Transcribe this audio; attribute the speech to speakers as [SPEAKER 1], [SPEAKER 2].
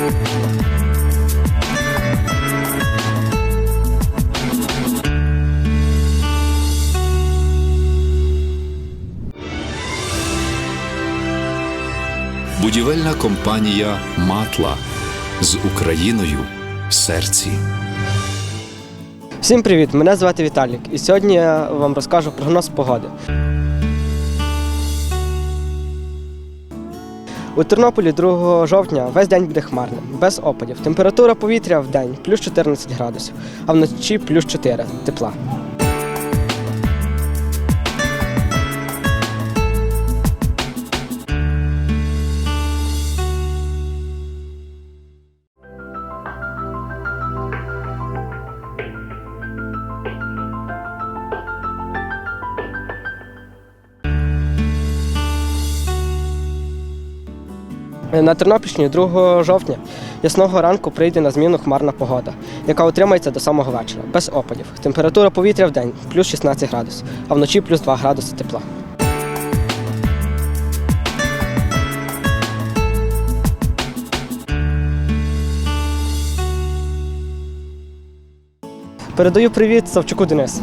[SPEAKER 1] Будівельна компанія Матла з Україною в серці.
[SPEAKER 2] Всім привіт! Мене звати Віталік, і сьогодні я вам розкажу прогноз погоди. У Тернополі 2 жовтня весь день буде хмарним, без опадів. Температура повітря в день плюс 14 градусів, а вночі плюс 4 тепла. На Тернопільщині 2 жовтня ясного ранку прийде на зміну хмарна погода, яка утримається до самого вечора, без опадів. Температура повітря в день плюс 16 градусів, а вночі плюс 2 градуси тепла. Передаю привіт Савчуку Денису.